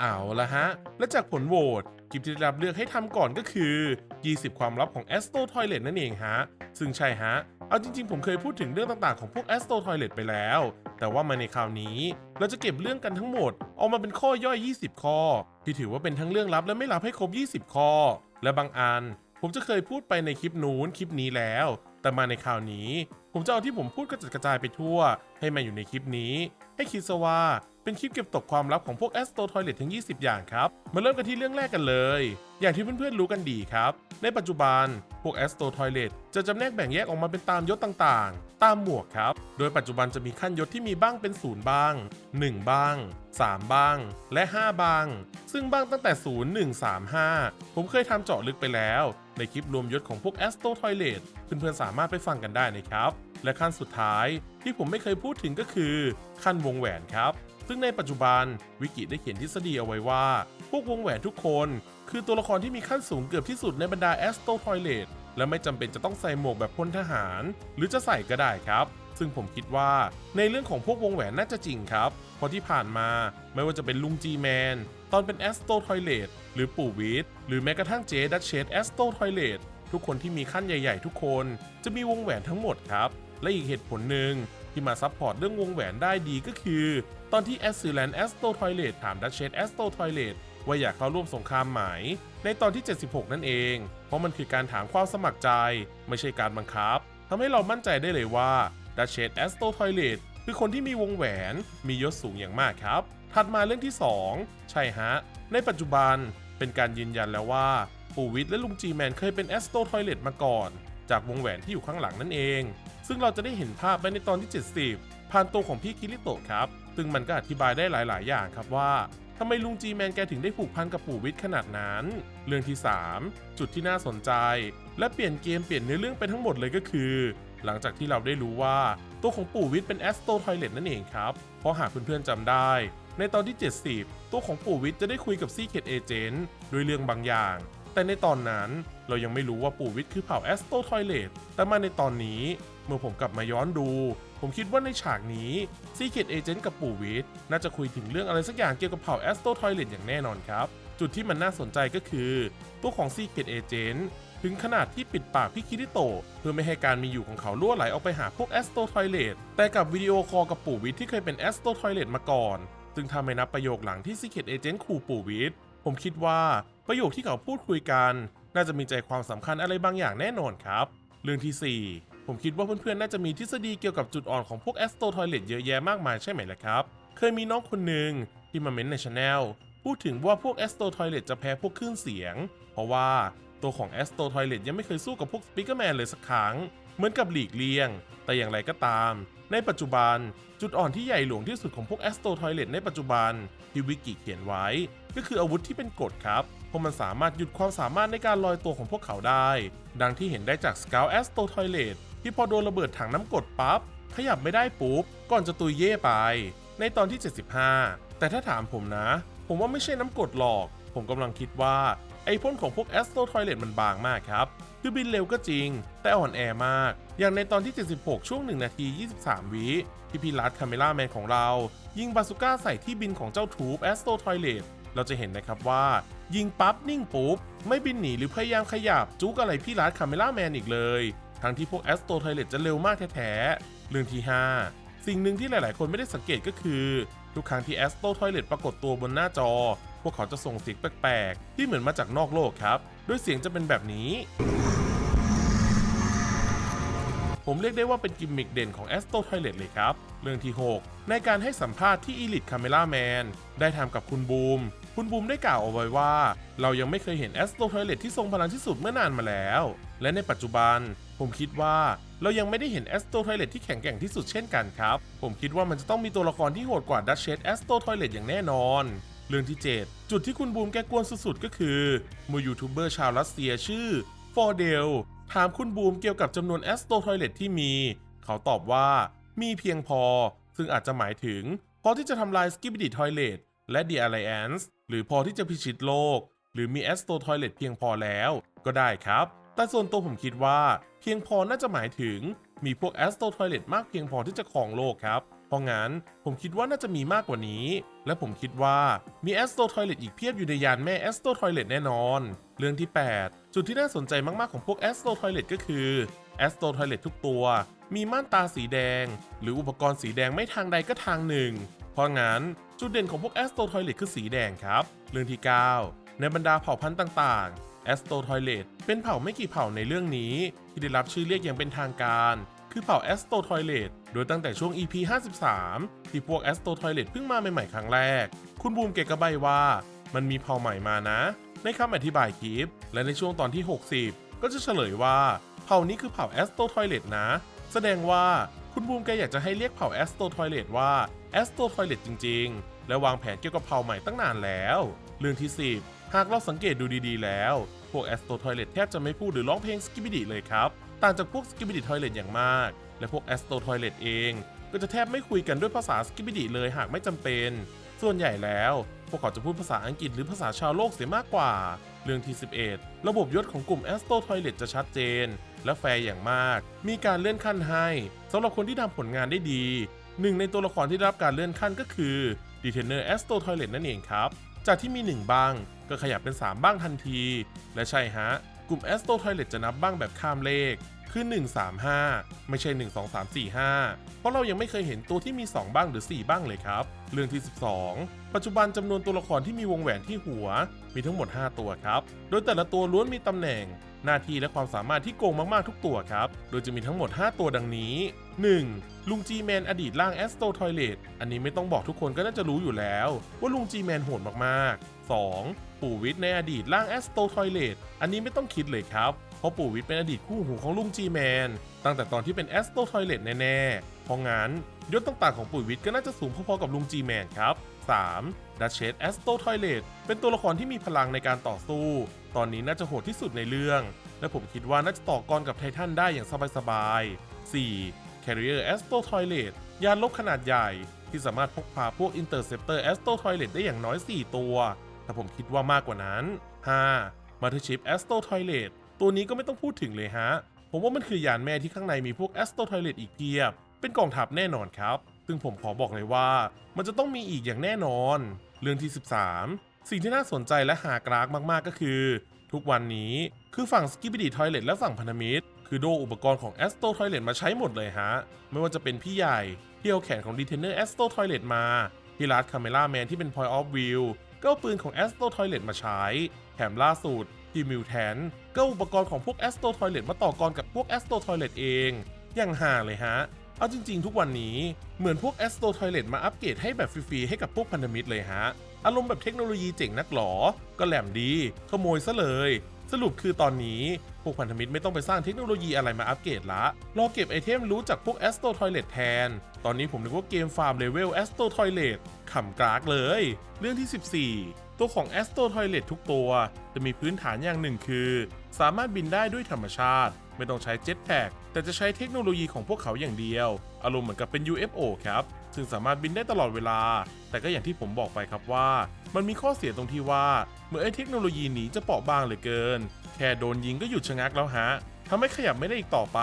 เอาละฮะ และจากผลโหวตคลิปที่ได้รับเลือกให้ทำก่อนก็คือ 20 ความลับของ Astro Toilet นั่นเองฮะ ซึ่งใช่ฮะ เอาจริงๆ ผมเคยพูดถึงเรื่องต่างๆของพวก Astro Toilet ไปแล้ว แต่ว่ามาในคราวนี้ เราจะเก็บเรื่องกันทั้งหมด ออกมาเป็นข้อย่อย 20 ข้อ ที่ถือว่าเป็นทั้งเรื่องลับและไม่ลับให้ครบ 20 ข้อ และบางอัน ผมจะเคยพูดไปในคลิปนู้นคลิปนี้แล้ว แต่มาในคราวนี้ ผมจะเอาที่ผมพูดกระจัดกระจายไปทั่ว ให้มาอยู่ในคลิปนี้ ให้คิดซะว่า เป็นคลิปเก็บตกความลับของพวก Astro Toilet ทั้ง20 อย่างครับ มาเริ่มกันที่เรื่องแรกกันเลย อย่างที่เพื่อนๆรู้กันดีครับ ในปัจจุบัน พวก Astro Toilet จะจำแนกแบ่งแยกออกมาเป็นตามยศต่างๆ ตามหมวกครับ โดยปัจจุบันจะมีขั้นยศที่มีบ้างเป็น0บ้าง 1 บ้าง 3 บ้าง และ 5 บ้าง ซึ่งบ้างตั้งแต่ 0 1 3 5 ผมเคยทำเจาะลึกไปแล้ว ในคลิปรวมยศของพวก Astro Toilet เพื่อนๆสามารถไปฟังกันได้นะครับและขั้นสุดท้ายที่ผมไม่เคยพูดถึงก็คือขั้นวงแหวนครับ ซึ่งในปัจจุบันวิกิได้เขียนทฤษฎีเอาไว้ว่า พวกวงแหวนทุกคน คือตัวละครที่มีขั้นสูงเกือบที่สุดในบรรดา Astro Toilet และไม่จำเป็นจะต้องใส่หมวกแบบพลทหาร หรือจะใส่ก็ได้ครับ ซึ่งผมคิดว่าในเรื่องของพวกวงแหวนน่าจะจริงครับ เพราะที่ผ่านมาไม่ว่าจะเป็นลุงจีแมนตอนเป็น Astro Toilet หรือปู่วิทหรือแม้กระทั่งเจดัชเชส Astro Toilet ทุกคนที่มีขั้นใหญ่ ๆ ทุกคน จะมีวงแหวนทั้งหมดครับ และอีกเหตุผลหนึ่ง ที่มาซัพพอร์ตเรื่องวงแหวนได้ดีก็คือ ตอนที่แอสซิแลนแอสโตทอยเลตถามดัชเชสแอสโตทอยเลตว่าอยากเข้าร่วมสงครามไหม ในตอนที่ 76 นั่นเอง เพราะมันคือการถามความสมัครใจ ไม่ใช่การบังคับทำให้เรามั่นใจได้เลยว่าดัชเชสแอสโตทอยเลตคือคนที่มีวงแหวนมียศสูงอย่างมากครับ ถัดมาเรื่องที่ 2 ใช่ฮะ ในปัจจุบันเป็นการยืนยันแล้วว่าปู่วิทและลุงจีแมนเคยเป็นแอสโตทอยเลตมาก่อน จากวงแหวนที่อยู่ข้างหลังนั่นเอง ซึ่งเราจะได้เห็นภาพไปในตอนที่ 70 ผ่านตัวของพี่คิริโตะครับ ซึ่งมันก็อธิบายได้หลาย ๆ อย่างครับว่าทำไมลุงจีแมนแกถึงได้ผูกพันกับปู่วิทย์ขนาดนั้น เรื่องที่ 3 จุดที่น่าสนใจ และเปลี่ยนเกมเปลี่ยนเนื้อเรื่องไปทั้งหมดเลยก็คือ หลังจากที่เราได้รู้ว่าตัวของปู่วิทย์เป็นแอสโตทอยเลตนั่นเองครับ เพราะหากเพื่อนๆจำได้ ในตอนที่ 70 ตัวของปู่วิทย์จะได้คุยกับซีเคดเอเจนต์ด้วยเรื่องบางอย่าง แต่ในตอนนั้นเรายังไม่รู้ว่าปู่วิทย์คือเผ่าแอสโตทอยเลตแต่มาในตอนนี้เมื่อผมกลับมาย้อนดู ผมคิดว่าในฉากนี้ซีเคดเอเจนต์กับปู่วิทย์น่าจะคุยถึงเรื่องอะไรสักอย่างเกี่ยวกับเผ่าแอสโตทอยเลตอย่างแน่นอนครับ จุดที่มันน่าสนใจก็คือ ตัวของซีเคดเอเจนต์ถึงขนาดที่ปิดปากพี่คิริโต เพื่อไม่ให้การมีอยู่ของเขาล่วไหลออกไปหาพวกแอสโตทอยเลตแต่กับวิดีโอคอลกับปู่วิทย์ที่เคยเป็นแอสโตทอยเลตมาก่อน ซึ่งถ้าไม่นับประโยคหลังที่ซีเคดเอเจนต์ขู่ปู่วิทย์ผมคิดว่า ประโยคที่เขาพูดคุยกัน น่าจะมีใจความสำคัญอะไรบางอย่างแน่นอนครับ เรื่องที่ 4 ผมคิดว่าเพื่อนๆ น่าจะมีทฤษฎีเกี่ยวกับจุดอ่อนของพวกแอสโตทอยเลตเยอะแยะมากมายใช่ไหมล่ะครับ เคยมีน้องคนหนึ่งที่มาเม้นในช anel พูดถึงว่าพวกแอสโตทอยเลตจะแพ้พวกคลื่นเสียง เพราะว่าตัวของแอสโตทอยเลตยังไม่เคยสู้กับพวกสปิเกอร์แมนเลยสักครั้ง เหมือนกับหลีกเลี่ยง แต่อย่างไรก็ตาม ในปัจจุบันจุดอ่อนที่ใหญ่หลวงที่สุดของพวกแอสโตทอยเลตในปัจจุบันที่วิกิเขียนไว้ ก็คืออาวุธที่เป็นกฎครับ ราะมันสามารถหยุดความสามารถในการลอยตัวของพวกเขาได้ ดังที่เห็นได้จากส c า u แอสโตทอยเลตที่พอโดนระเบิดถังน้ำกรดปั๊บ ขยับไม่ได้ปุ๊บ ก่อนจะตุยเย่ไป ในตอนที่ 75 แต่ถ้าถามผมนะ ผมว่าไม่ใช่น้ำกรดหรอก ผมกำลังคิดว่า ไอพ่นของพวกแอสโตทอยเลตมันบางมากครับคือบินเร็วก็จริง แต่อ่อนแอมาก อย่างในตอนที่ 76 ช่วง 1 นาที 23 วิที่พี่ลัดคาเมล่าแมนของเรา ยิงบาซูก้าใส่ที่บินของเจ้าทูบแอสโตทอยเลตเราจะเห็นนะครับว่า ยิงปั๊บนิ่งปุ๊บ ไม่บินหนีหรือพยายามขยับจุกอะไรพี่ลัดคาเมล่าแมนอีกเลย ทั้งที่พวกแอสโตทอยเลตจะเร็วมากแท้ๆเรื่องที่ 5 สิ่งหนึ่งที่หลายๆ คนไม่ได้สังเกตก็คือ ทุกครั้งที่แอสโตทอยเลตปรากฏตัวบนหน้าจอ พวกเขาจะส่งเสียงแปลกๆ ที่เหมือนมาจากนอกโลกครับ ด้วยเสียงจะเป็นแบบนี้ ผมเรียกได้ว่าเป็นกิมมิคเด่นของ a s t o Toilet เลยครับ เรื่องที่ 6 ในการให้สัมภาษณ์ที่ Elite Camera Man ได้ทำกับคุณบูม คุณบูมได้กล่าวเอาไว้ว่า เรายังไม่เคยเห็น a s t o Toilet ที่ทรงพลังที่สุดเมื่อนานมาแล้ว และในปัจจุบัน ผมคิดว่าเรายังไม่ได้เห็น a s t o Toilet ที่แข็งแกร่งที่สุดเช่นกันครับ ผมคิดว่ามันจะต้องมีตัวละครที่โหดกว่า Duchess Astro Toilet อย่างแน่นอนเรื่องที่ 7 จุดที่คุณบูมแกกวนสุดๆ ก็คือเมื่อยูทูบเบอร์ชาวรัสเซียชื่อฟอร์เดล ถามคุณบูมเกี่ยวกับจำนวนแอสโตทอยเลตที่มี เขาตอบว่ามีเพียงพอ ซึ่งอาจจะหมายถึง พอที่จะทำลายสกิบ i ดีทอยเลตและ The Alliance หรือพอที่จะพิชิตโลก หรือมีแอสโตทอยเลตเพียงพอแล้ว ก็ได้ครับ แต่ส่วนตัวผมคิดว่า เพียงพอน่าจะหมายถึง มีพวกแอสโตทอยเลตมากเพียงพอที่จะครองโลกครับ เพราะงั้นผมคิดว่าน่าจะมีมากกว่านี้ และผมคิดว่ามีแอสโตทอยเลตอีกเพียบอยู่ในยานแม่แอสโตทอยเลตแน่นอน เรื่องที่ 8 จุดที่น่าสนใจมากๆของพวกแอสโตทอยเลตก็คือแอสโตทอยเลตทุกตัว มีม่านตาสีแดง หรืออุปกรณ์สีแดงไม่ทางใดก็ทางหนึ่ง เพราะงั้นจุดเด่นของพวกแอสโตทอยเลตคือสีแดงครับ เรื่องที่ 9 ในบรรดาเผ่าพันธุ์ต่างๆแอสโตทอยเลตเป็นเผ่าไม่กี่เผ่าในเรื่องนี้ ที่ได้รับชื่อเรียกอย่างเป็นทางการ คือเผ่าแอสโตทอยเลตโดยตั้งแต่ช่วง EP 53 ที่พวกแอสโตทอยเลตเพิ่งมาใหม่ๆครั้งแรก คุณบูมเกกระใบว่า มันมีเผ่าใหม่มานะ ในคำอธิบายคลิป และในช่วงตอนที่ 60 ก็จะเฉลยว่าเผ่านี้คือเผ่าแอสโตทอยเลตนะ แสดงว่าคุณบูมแกอยากจะให้เรียกเผ่าแอสโตทอยเลตว่าแอสโตทอยเลตจริง ๆ และวางแผนเกี่ยวกับเผ่าใหม่ตั้งนานแล้ว เรื่องที่ 10 หากเราสังเกตดูดีๆ แล้ว พวกแอสโตทอยเลตแทบจะไม่พูดหรือร้องเพลงสกิบิดิเลยครับ ต่างจากพวกสกิบิดิทอยเลตอย่างมาก และพวกแอสโตทอยเลตเอง ก็จะแทบไม่คุยกันด้วยภาษาสกิบิดิเลยหากไม่จำเป็น ส่วนใหญ่แล้ว พวกเขาจะพูดภาษาอังกฤษหรือภาษาชาวโลกเสียมากกว่า เรื่องที่ 11 ระบบยศของกลุ่มแอสโตทอยเลตจะชัดเจน และแฟร์อย่างมาก มีการเลื่อนขั้นให้สำหรับคนที่ทำผลงานได้ดีหนึ่งในตัวละครที่ได้รับการเลื่อนขั้นก็คือดีเทนเนอร์แอสโตทอยเลตนั่นเองครับ จากที่มี 1 บ้างก็ขยับเป็น 3 บ้างทันที และใช่ฮะ กลุ่มแอสโตทอยเลตจะนับบ้างแบบข้ามเลข คือ 135 ไม่ใช่ 1 2 3 4 5 เพราะเรายังไม่เคยเห็นตัวที่มี 2 บ้างหรือ 4 บ้างเลยครับ เรื่องที่ 12 ปัจจุบันจำนวนตัวละครที่มีวงแหวนที่หัว มีทั้งหมด 5 ตัวครับ โดยแต่ละตัวล้วนมีตำแหน่ง หน้าที่และความสามารถที่โกงมากๆทุกตัวครับ โดยจะมีทั้งหมด 5 ตัวดังนี้ 1. ลุงจีแมนอดีตร่างแอสโตทอยเลตอันนี้ไม่ต้องบอกทุกคนก็น่าจะรู้อยู่แล้ว ว่าลุงจีแมนโหดมากๆ 2. ปู่วิทย์ในอดีตร่างแอสโตทอยเลตอันนี้ไม่ต้องคิดเลยครับ เพราะปู่วิทย์เป็นอดีตคู่หูของลุงจีแมนตั้งแต่ตอนที่เป็นแอสโตทอยเลตแน่ๆ เพราะงั้นยศต่างๆของปู่วิทย์ก็น่าจะสูงพอๆกับลุงจีแมนครับ 3. ดัชเชสแอสโตทอยเลตเป็นตัวละครที่มีพลังในการต่อสู้ ตอนนี้น่าจะโหดที่สุดในเรื่อง และผมคิดว่าน่าจะต่อกรกับไททันได้อย่างสบายๆ 4. Carrier Astro Toilet ยานลบขนาดใหญ่ ที่สามารถพกพาพวก Interceptor Astro Toilet ได้อย่างน้อย 4 ตัว แต่ผมคิดว่ามากกว่านั้น 5. Mothership Astro Toilet ตัวนี้ก็ไม่ต้องพูดถึงเลยฮะ ผมว่ามันคือยานแม่ที่ข้างในมีพวก Astro Toilet อีกเพียบ เป็นกองทัพแน่นอนครับ ซึ่งผมขอบอกเลยว่า มันจะต้องมีอีกอย่างแน่นอน เรื่องที่ 13 สิ่งที่น่าสนใจและหากรากมากๆก็คือ ทุกวันนี้คือฝั่ง Skibidi Toilet และฝั่งพันธมิตรคือโดอุปกรณ์ของ Astro Toilet มาใช้หมดเลยฮะ ไม่ว่าจะเป็นพี่ใหญ่ที่เอาแขนของ Detener Astro Toilet มา ที่รัด Camera Man ที่เป็น Point of View าปืนของ Astro Toilet มาใช้ แถมล่าสุดทีมิวแทนก็เอาอุปกรณ์ของพวก Astro Toilet มาต่อกรกับพวก Astro Toilet เอง อย่างห่าเลยฮะ เอาจริงๆ ทุกวันนี้เหมือนพวก Astro Toilet มาอัปเกรดให้แบบฟรีๆ ให้กับพวกพันธมิตรเลยฮะ อารมณ์แบบเทคโนโลยีเจ๋งนักหรอ ก็แหลมดี ขโมยซะเลย สรุปคือตอนนี้ พวกพันธมิตรไม่ต้องไปสร้างเทคโนโลยีอะไรมาอัปเกรดละ รอเก็บไอเทมรู้จากพวก Astro Toilet แทน ตอนนี้ผมนึกว่าเกมฟาร์มเลเวล Astro Toilet ขำกรากเลย เรื่องที่ 14 ตัวของ Astro Toilet ทุกตัว จะมีพื้นฐานอย่างหนึ่งคือ สามารถบินได้ด้วยธรรมชาติ ไม่ต้องใช้เจ็ตแพ็กแต่จะใช้เทคโนโลยีของพวกเขาอย่างเดียว อารมณ์เหมือนกับเป็น UFO ครับ ซึ่งสามารถบินได้ตลอดเวลา แต่ก็อย่างที่ผมบอกไปครับว่า มันมีข้อเสียตรงที่ว่าเมื่อไอ้เทคโนโลยีนี้จะเปราะบางเหลือเกิน แค่โดนยิงก็หยุดชะงักแล้วฮะทำให้ขยับไม่ได้อีกต่อไป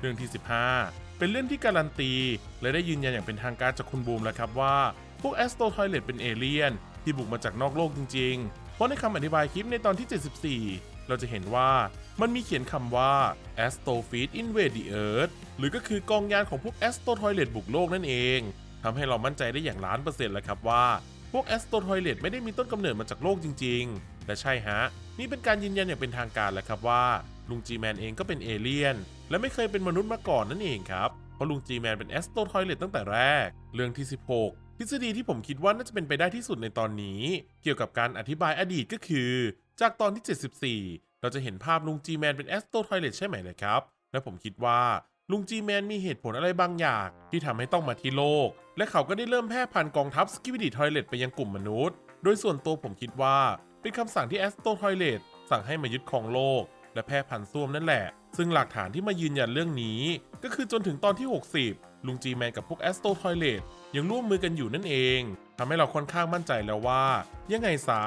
เรื่องที่ 15 เป็นเรื่องที่การันตี และได้ยืนยันอย่างเป็นทางการจากคุณบูมแล้วครับว่า พวกแอสโตทอยเลตเป็นเอเลี่ยน ที่บุกมาจากนอกโลกจริง ๆ เพราะในคำอธิบายคลิปในตอนที่ 74เราจะเห็นว่ามันมีเขียนคำว่า Astro Feed Invade the Earth หรือก็คือกองยานของพวก Astro Toilet บุกโลกนั่นเอง ทำให้เรามั่นใจได้อย่างล้านเปอร์เซ็นต์แล้วครับว่าพวก Astro Toilet ไม่ได้มีต้นกำเนิดมาจากโลกจริง ๆ และใช่ฮะ นี่เป็นการยืนยันอย่างเป็นทางการแล้วครับว่า ลุงจีแมนเองก็เป็นเอเลี่ยน และไม่เคยเป็นมนุษย์มาก่อนนั่นเองครับ เพราะลุงจีแมนเป็น Astro Toilet ตั้งแต่แรก เรื่องที่ 16 ทฤษฎีที่ผมคิดว่าน่าจะเป็นไปได้ที่สุดในตอนนี้ เกี่ยวกับการอธิบายอดีตก็คือ จากตอนที่ 74 เราจะเห็นภาพลุงจีแมนเป็น Astro Toilet ใช่ไหมนะครับและผมคิดว่า ลุงจีแมนมีเหตุผลอะไรบางอย่าง ที่ทำให้ต้องมาที่โลก และเขาก็ได้เริ่มแพร่พันธุ์กองทัพสกิวิดีทอยเลตไปยังกลุ่มมนุษย์ โดยส่วนตัวผมคิดว่า เป็นคำสั่งที่แอสโตทอยเลตสั่งให้มายึดครองโลก และแพร่พันธุ์ส้วมนั่นแหละ ซึ่งหลักฐานที่มายืนยันเรื่องนี้ ก็คือจนถึงตอนที่ 60 ลุงจีแมนกับพวกแอสโตทอยเลตยังร่วมมือกันอยู่นั่นเองทำให้เราค่อนข้างมั่นใจแล้วว่า ยังไงสา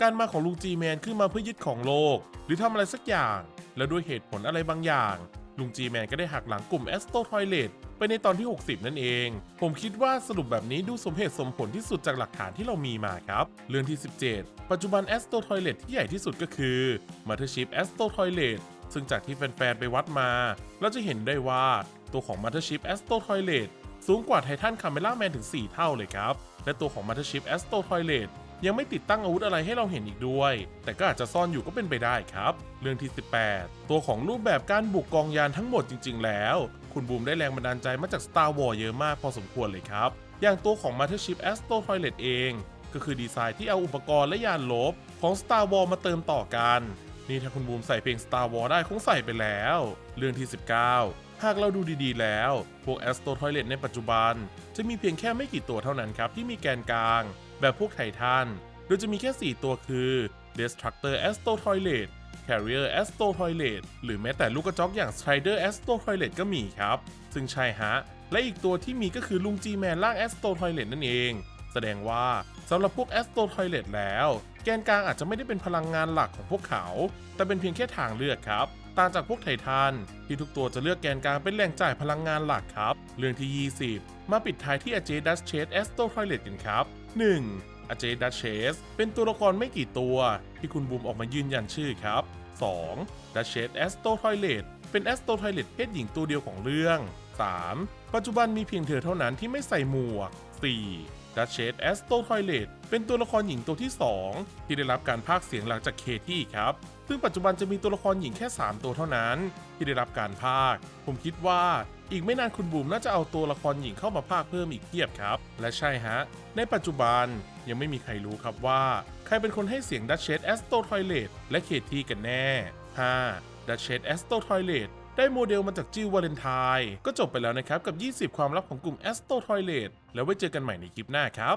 การมาของลุงจีแมนขึ้นมาเพื่อยึดของโลก หรือทำอะไรสักอย่าง และด้วยเหตุผลอะไรบางอย่าง ลุงจีแมนก็ได้หักหลังกลุ่มแอสโตทอยเลตไปในตอนที่ 60 นั่นเอง ผมคิดว่าสรุปแบบนี้ดูสมเหตุสมผลที่สุดจากหลักฐานที่เรามีมาครับ เรื่องที่ 17 ปัจจุบัน Astro Toilet ที่ใหญ่ที่สุดก็คือ Mothership Astro Toilet ซึ่งจากที่แฟนๆ ไปวัดมา เราจะเห็นได้ว่าตัวของ Mothership Astro Toilet สูงกว่าไททันคาเมล่าแมนถึง 4 เท่าเลยครับ และตัวของ Mothership Astro Toilet ยั ยังไม่ติดตั้งอาวุธอะไรให้เราเห็นอีกด้วย แต่ก็อาจจะซ่อนอยู่ก็เป็นไปได้ครับ เรื่องที่ 18 ตัวของรูปแบบการบุกกองยานทั้งหมดจริง ๆ แล้ว คุณบูมได้แรงบันดาลใจมาจาก Star Wars เยอะมากพอสมควรเลยครับ อย่างตัวของ Mothership Astro Toilet เอง ก็คือดีไซน์ที่เอาอุปกรณ์และยานลบของ Star Wars มาเติมต่อกัน นี่ถ้าคุณบูมใส่เพลง Star Wars ได้คงใส่ไปแล้ว เรื่องที่ 19หากเราดูดีๆ แล้ว พวก Astro Toilet ในปัจจุบัน จะมีเพียงแค่ไม่กี่ตัวเท่านั้นครับ ที่มีแกนกลาง แบบพวกไททัน โดยจะมีแค่ 4 ตัวคือ Destructor Astro Toilet Carrier Astro Toilet หรือแม้แต่ลูกกระจอกอย่าง Strider Astro Toilet ก็มีครับ ซึ่งใช่ฮะ และอีกตัวที่มีก็คือลุง G-Man ล่าง Astro Toilet นั่นเอง แสดงว่าสำหรับพวก Astro Toilet แล้ว แกนกลางอาจจะไม่ได้เป็นพลังงานหลักของพวกเขา แต่เป็นเพียงแค่ทางเลือกครับต่างจากพวกไททันที่ทุกตัวจะเลือกแกนกลางเป็นแหล่งจ่ายพลังงานหลักครับ เรื่องที่ 20 มาปิดท้ายที่ a j d a s h a d e Astro Toilet กันครับ 1. อเจดัชเชสเป็นตัวละครไม่กี่ตัว ที่คุณบูมออกมายืนยันชื่อครับ 2. ดัชเชสแอสโตทอยเลตเป็นแอสโตไทเลตเพศหญิงตัวเดียวของเรื่อง 3. ปัจจุบันมีเพียงเธอเท่านั้นที่ไม่ใส่หมวก 4. ดัชเชสแอสโตทอยเลตเป็นตัวละครหญิงตัวที่ 2 ที่ได้รับการพากย์เสียงหลังจากเคที่ครับ ซึ่งปัจจุบันจะมีตัวละครหญิงแค่ 3 ตัวเท่านั้น ที่ได้รับการพากผมคิดว่าอีกไม่นานคุณบูมน่าจะเอาตัวละครหญิงเข้ามาพากย์เพิ่มอีกเพียบครับ และใช่ฮะ ในปัจจุบันยังไม่มีใครรู้ครับว่า ใครเป็นคนให้เสียงดัชเชสแอสโตทอยเลตและเคที่กันแน่ 5. ดัชเชสแอสโตทอยเลตได้โมเดลมาจากจิววาเลนไทน์ก็จบไปแล้วนะครับกับ 20 ความลับของกลุ่ม Astro Toilet แล้วไว้เจอกันใหม่ในคลิปหน้าครับ